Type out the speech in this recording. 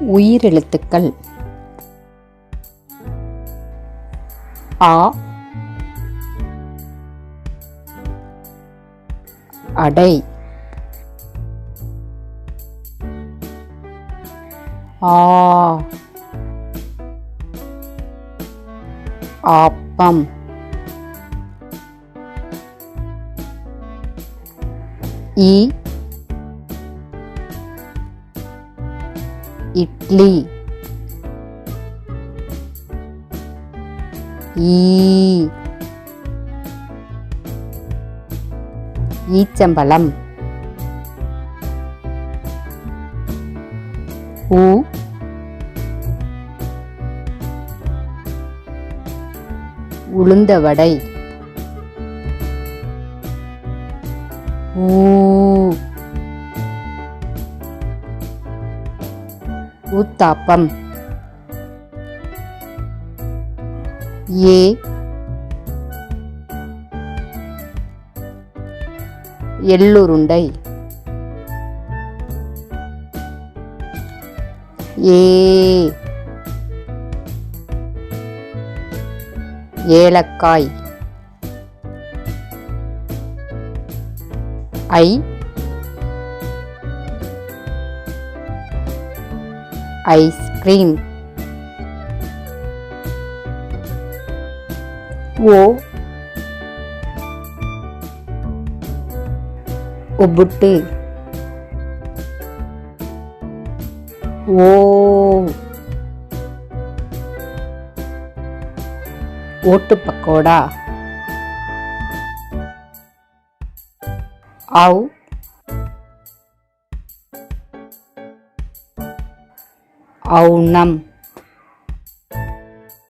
உயிரெழுத்துக்கள். ஆ. அடை. ஆ. ஆப்பம். இ. இட்லி. ஈ. ஈச்சம்பழம். ஊ. உளுந்த வடை. ஊ. ஊத்தாப்பம் ஏ. எள்ளுருண்டை. ஏ. ஏலக்காய். ஐ. Ice cream. ఓ. ఉబ్బుట్టి ఓటు పకోడా. ఆవు. âu năm.